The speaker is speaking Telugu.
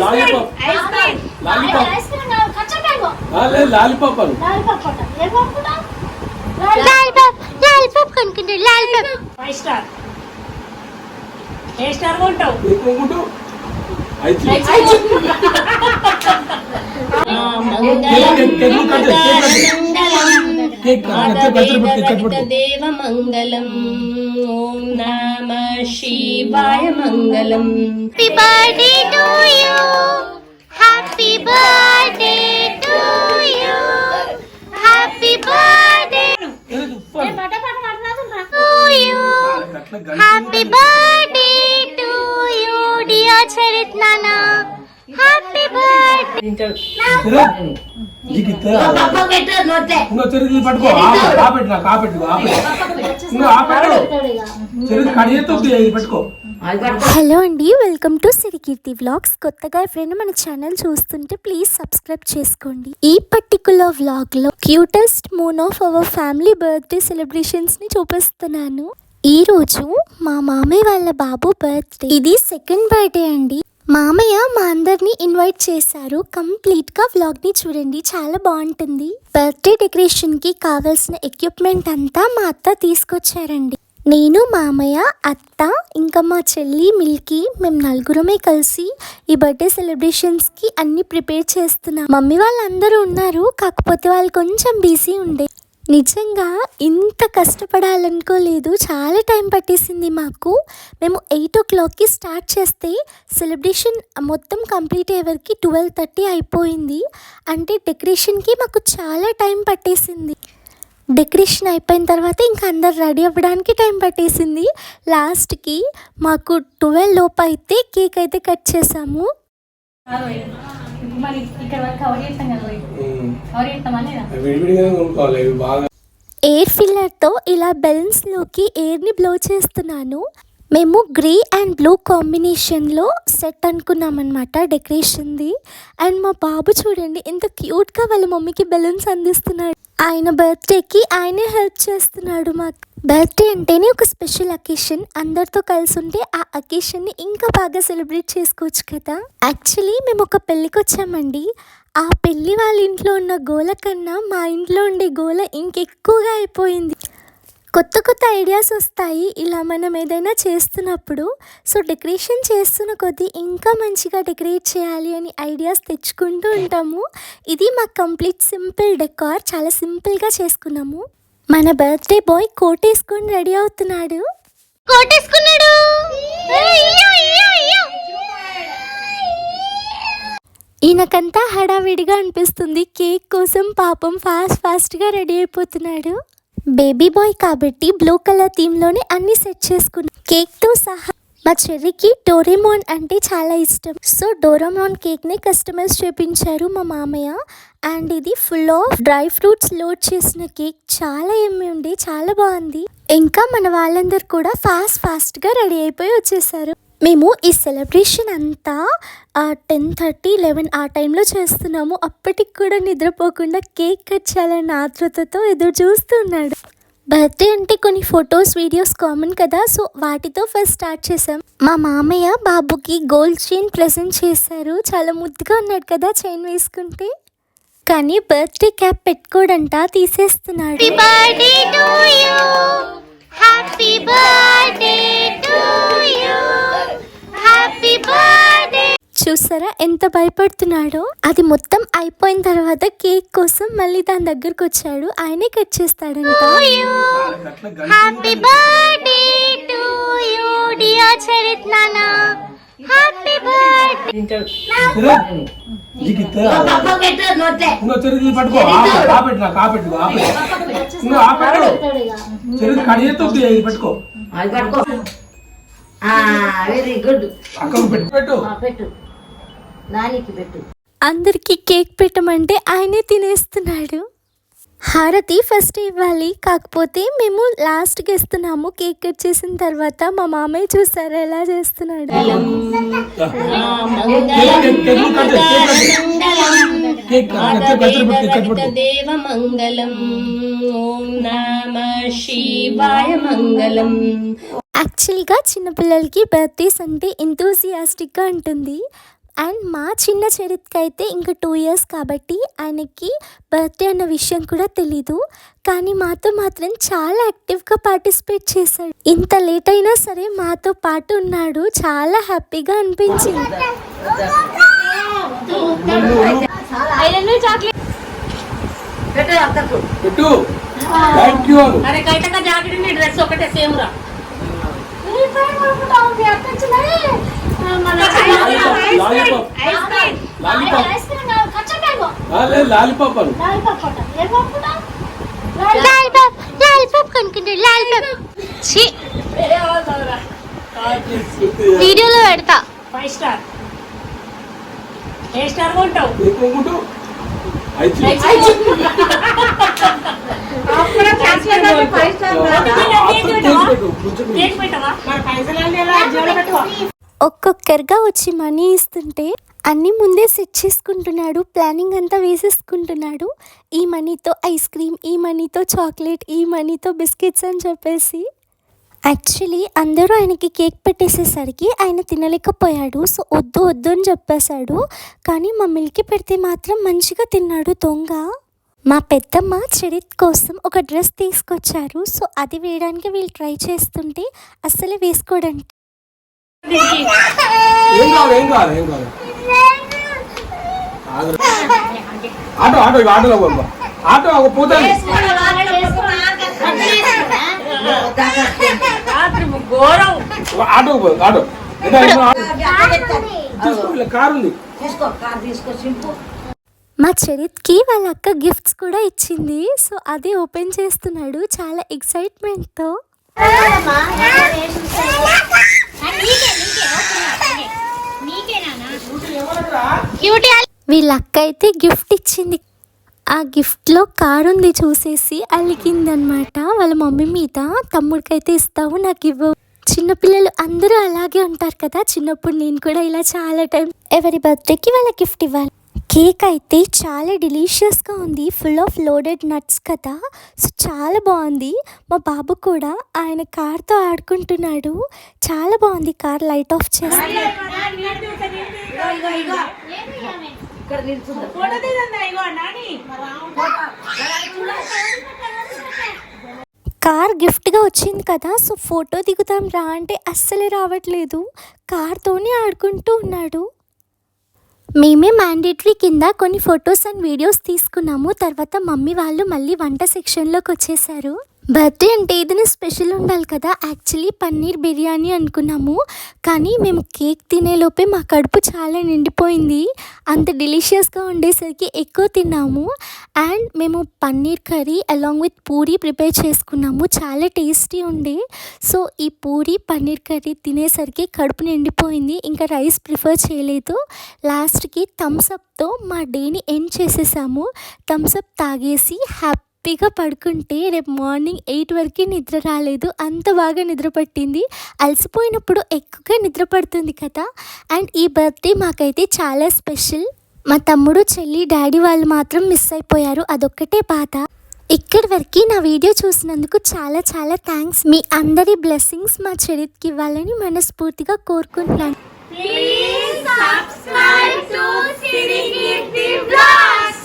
లాలీపాప్ లాలీపాప్ లాలీపాప్ అను. లాలిపాప్ లాలిపాప్ కొనుక్కుంటాడు లాలిపాప్ ఫైవ్ స్టార్ ఏ స్టార్ కొంటావు? ఎక్కువ అయితే కేక్ దేవ మంగళం. ఓం నమ శివాయ మంగళం happy birthday to you happy birthday to you happy birthday happy birthday to you dear Charith నానా చెరుకు పట్టుకో. ఆపెట్టు నాకు ఆపెట్టు ఆపెట్టు. ఇంకా ఆపెట్టు. చెరుకు కడియేతో పట్టుకో. హలో అండి వెల్కమ్ టు సిరికీర్తి వ్లాగ్స్. కొత్తగా ఎవరైనా మన ఛానల్ చూస్తుంటే ప్లీజ్ సబ్స్క్రైబ్ చేసుకోండి. ఈ పర్టికులర్ వ్లాగ్లో cutest moon of our family birthday సెలబ్రేషన్స్ని చూపిస్తున్నాను. ఈ రోజు మా మామయ్య వాళ్ళ బాబు బర్త్డే ఇది సెకండ్ బర్త్డే అండి. మామయ్య మా అందరిని ఇన్వైట్ చేశారు. కంప్లీట్గా వ్లాగ్ని చూడండి. చాలా బాగుంటుంది బర్త్డే డెకరేషన్కి కావాల్సిన ఎక్విప్మెంట్ అంతా మా అత్త తీసుకొచ్చారండి. నేను మామయ్య అత్త ఇంకా మా చెల్లి మిల్కీ మేము నలుగురమే కలిసి ఈ బర్త్డే సెలబ్రేషన్స్కి అన్ని ప్రిపేర్ చేస్తున్నాం. మమ్మీ వాళ్ళందరూ ఉన్నారు. కాకపోతే వాళ్ళు కొంచెం బిజీ ఉండే నిజంగా ఇంత కష్టపడాలనుకోలేదు. చాలా టైం పట్టేసింది మాకు. మేము ఎయిట్ ఓ క్లాక్కి స్టార్ట్ చేస్తే సెలబ్రేషన్ మొత్తం కంప్లీట్ అయ్యేవరకు ట్వెల్వ్ థర్టీ అయిపోయింది. అంటే డెకరేషన్కి మాకు చాలా టైం పట్టేసింది. డెకరేషన్ అయిపోయిన తర్వాత ఇంకా అందరు రెడీ అవ్వడానికి టైం పట్టేసింది. లాస్ట్కి మాకు ట్వెల్వ్ లోపు అయితే కేక్ అయితే కట్ చేసాము. మరి ఇక్కడ వరకు కవర్ చేస్తాం కదా కవర్ చేస్తామా లేదా విడివిడిగానే కొనుక్కోవాలి ఇవి బాగా ఎయిర్ ఫిల్లర్తో ఇలా బెలూన్స్లోకి ఎయిర్ని బ్లో చేస్తున్నాను. మేము గ్రే అండ్ బ్లూ కాంబినేషన్లో సెట్ అనుకున్నామన్నమాట డెకరేషన్ది. అండ్ మా బాబు చూడండి ఎంత క్యూట్గా వాళ్ళ మమ్మీకి బెలూన్స్ అందిస్తున్నాడు. ఆయన బర్త్డేకి ఆయనే హెల్ప్ చేస్తున్నాడు మాకు. బర్త్డే అంటేనే ఒక స్పెషల్ అకేషన్. అందరితో కలిసి ఉంటే ఆ అకేషన్ని ఇంకా బాగా సెలబ్రేట్ చేసుకోవచ్చు కదా. యాక్చువల్లీ మేము ఒక పెళ్ళికి వచ్చామండి. ఆ పెళ్ళి వాళ్ళ ఇంట్లో ఉన్న గోల కన్నా మా ఇంట్లో ఉండే గోల ఇంకెక్కువగా అయిపోయింది. కొత్త కొత్త ఐడియాస్ వస్తాయి. ఇలా మనం ఏదైనా చేస్తున్నప్పుడు సో డెకరేషన్ చేస్తున్న కొద్దీ ఇంకా మంచిగా డెకరేట్ చేయాలి అని ఐడియాస్ తెచ్చుకుంటూ ఉంటాము. ఇది మా కంప్లీట్ సింపుల్ డెకార్ చాలా సింపుల్గా చేసుకున్నాము. మన బర్త్డే బాయ్ కోట్ వేసుకొని రెడీ అవుతున్నాడు కోట్ వేసుకున్నాడు ఈయనకంతా హడావిడిగా అనిపిస్తుంది. కేక్ కోసం పాపం ఫాస్ట్ ఫాస్ట్గా రెడీ అయిపోతున్నాడు. బేబీ బాయ్ కాబట్టి బ్లూ కలర్ థీమ్లోనే అన్ని సెట్ చేసుకున్నాం. కేక్తో సహా మా చెర్రీకి డోరేమోన్ అంటే చాలా ఇష్టం. సో డోరేమోన్ కేక్ని కస్టమైజ్ చేపించారు మా మామయ్య. అండ్ ఇది full of dry fruits load చేసిన కేక్. చాలా ఎమ్మి ఉండి చాలా బాగుంది. ఇంకా మన వాళ్ళందరూ కూడా ఫాస్ట్ ఫాస్ట్గా రెడీ అయిపోయి వచ్చేసారు. మేము ఈ సెలబ్రేషన్ అంతా టెన్ థర్టీ లెవెన్ ఆ టైంలో చేస్తున్నాము. అప్పటికి కూడా నిద్రపోకుండా కేక్ కట్ చేయాలన్న ఆతృతతో ఎదురు చూస్తున్నాడు. బర్త్డే అంటే కొన్ని ఫొటోస్ వీడియోస్ కామన్ కదా. సో వాటితో ఫస్ట్ స్టార్ట్ చేసాం మా మామయ్య బాబుకి గోల్డ్ చైన్ ప్రెజెంట్ చేశారు. చాలా ముద్దుగా ఉన్నాడు కదా చైన్ వేసుకుంటే. కానీ బర్త్డే క్యాప్ పెట్టుకోడంట తీసేస్తున్నాడు. హ్యాపీ బర్త్డే చూసారా? ఎంత భయపడుతున్నాడో? అది మొత్తం అయిపోయిన తర్వాత కేక్ కోసం మళ్ళీ దాని దగ్గరకు వచ్చాడు. ఆయనే కట్ చేస్తాడంట. Happy birthday to you dear Charith నానా హ్యాపీ బర్త్డే ఇంకా చెరుకు పట్టుకో. వెరీ గుడ్ పెట్టు. నానికి పెట్టు. అందరికీ కేక్ పెట్టమంటే ఆయనే తినేస్తున్నాడు. హారతి ఫస్ట్ ఇవ్వాలి కాకపోతే మేము లాస్ట్కి ఇస్తున్నాము కేక్ కట్ చేసిన తర్వాత మా మామయ్య చూసారా ఎలా చేస్తున్నాడు? ఓం నమ శివాయ మంగళం యాక్చువల్గా చిన్నపిల్లలకి బర్త్డేస్ అంటే ఎంతూసియాస్టిక్గా ఉంటుంది. అండ్ మా చిన్న చరిత్రకి అయితే ఇంకా టూ ఇయర్స్ కాబట్టి ఆయనకి బర్త్డే అన్న విషయం కూడా తెలీదు. కానీ మాతో మాత్రం చాలా యాక్టివ్గా పార్టిసిపేట్ చేశాడు. ఇంత లేట్ అయినా సరే మాతో పాటు ఉన్నాడు. చాలా హ్యాపీగా అనిపించింది. డ్రెస్ ఒకటే సేమ్ రా లాలీపాప్ లాలీపాప్ వీడియోలో పెడతా ఫైవ్ స్టార్ ఏ స్టార్ కొంటావు వచ్చి మనీ ఇస్తుంటే అన్నీ ముందే సెట్ చేసుకుంటున్నాడు ప్లానింగ్ అంతా వేసేసుకుంటున్నాడు. ఈ మనీతో ఐస్ క్రీమ్ ఈ మనీతో చాక్లెట్ ఈ మనీతో బిస్కెట్స్ అని చెప్పేసి. యాక్చువల్లీ అందరూ ఆయనకి కేక్ పెట్టేసేసరికి ఆయన తినలేకపోయాడు. సో వద్దు వద్దు అని చెప్పేశాడు. కానీ మా మిల్కి పెడితే మాత్రం మంచిగా తిన్నాడు దొంగ. మా పెద్దమ్మ చరిత్ కోసం ఒక డ్రెస్ తీసుకొచ్చారు. సో అది వేయడానికి వీళ్ళు ట్రై చేస్తుంటే అస్సలు వేసుకోవడానికి ఏం కావాలి ఏం కావాలి ఏం కావాలి ఆగు. ఆటో ఆటో ఇవి ఆటోలో పంప ఆటో ఒక ఘోరం. Auto auto. ఏదో ఏదో ఆటో. తీసుకో, ఇలా కారు ఉంది. తీసుకో కార్ తీసుకో సింపు. మా చరిత్కి వాళ్ళ అక్క గిఫ్ట్స్ కూడా ఇచ్చింది. సో అది ఓపెన్ చేస్తున్నాడు. చాలా ఎక్సైట్మెంట్తో వీళ్ళ అక్క అయితే గిఫ్ట్ ఇచ్చింది ఆ గిఫ్ట్లో కారు ఉంది చూసేసి అలిగిందనమాట వాళ్ళ మమ్మీ మీద తమ్ముడికైతే ఇస్తావు నాకు ఇవ్వవు చిన్నపిల్లలు అందరూ అలాగే ఉంటారు కదా చిన్నప్పుడు నేను కూడా ఇలా చాలా టైం ఎవరి బర్త్డేకి వాళ్ళ గిఫ్ట్ ఇవ్వాలి కేక్ అయితే చాలా డెలీషియస్గా ఉంది ఫుల్ ఆఫ్ లోడెడ్ నట్స్ కదా సో చాలా బాగుంది మా బాబు కూడా ఆయన కార్తో ఆడుకుంటున్నాడు చాలా బాగుంది కార్ లైట్ ఆఫ్ చేసి ఇక్కడ నిల్చుందా? కార్ గిఫ్ట్గా వచ్చింది కదా సో ఫోటో దిగుతాం రా అంటే అస్సలే రావట్లేదు. కార్తోనే ఆడుకుంటూ ఉన్నాడు. మేమే మ్యాండేటరీ కింద కొన్ని ఫొటోస్ అండ్ వీడియోస్ తీసుకున్నాము. తర్వాత మమ్మీ వాళ్ళు మళ్ళీ వంట సెక్షన్లోకి వచ్చేసారు. బర్త్డే అంటే ఏదైనా స్పెషల్ ఉండాలి కదా. యాక్చువల్లీ పన్నీర్ బిర్యానీ అనుకున్నాము. కానీ మేము కేక్ తినేలోపే మా కడుపు చాలా నిండిపోయింది. అంత డెలిషియస్గా ఉండేసరికి ఎక్కువ తిన్నాము. అండ్ మేము paneer curry along with puri prepare చేసుకున్నాము. చాలా టేస్టీ ఉండే. సో ఈ పూరి పన్నీర్ కర్రీ తినేసరికి కడుపు నిండిపోయింది. ఇంకా రైస్ ప్రిఫర్ చేయలేదు. లాస్ట్కి థమ్స్అప్తో మా డేని ఎండ్ చేసేసాము. థమ్స్అప్ తాగేసి హ్యాపీ హ్యాపీగా పడుకుంటే రేపు మార్నింగ్ ఎయిట్ వరకు నిద్ర రాలేదు. అంత బాగా నిద్ర పట్టింది. అలసిపోయినప్పుడు ఎక్కువగా నిద్ర పడుతుంది కదా. అండ్ ఈ బర్త్డే మాకైతే చాలా స్పెషల్. మా తమ్ముడు చెల్లి డాడీ వాళ్ళు మాత్రం మిస్ అయిపోయారు. అదొక్కటే బాధ. ఇక్కడి వరకు నా వీడియో చూసినందుకు చాలా చాలా థ్యాంక్స్. మీ అందరి బ్లెస్సింగ్స్ మా చరిత్కి ఇవ్వాలని మనస్ఫూర్తిగా కోరుకుంటున్నాను. Please subscribe to Siri Kirti Vlogs.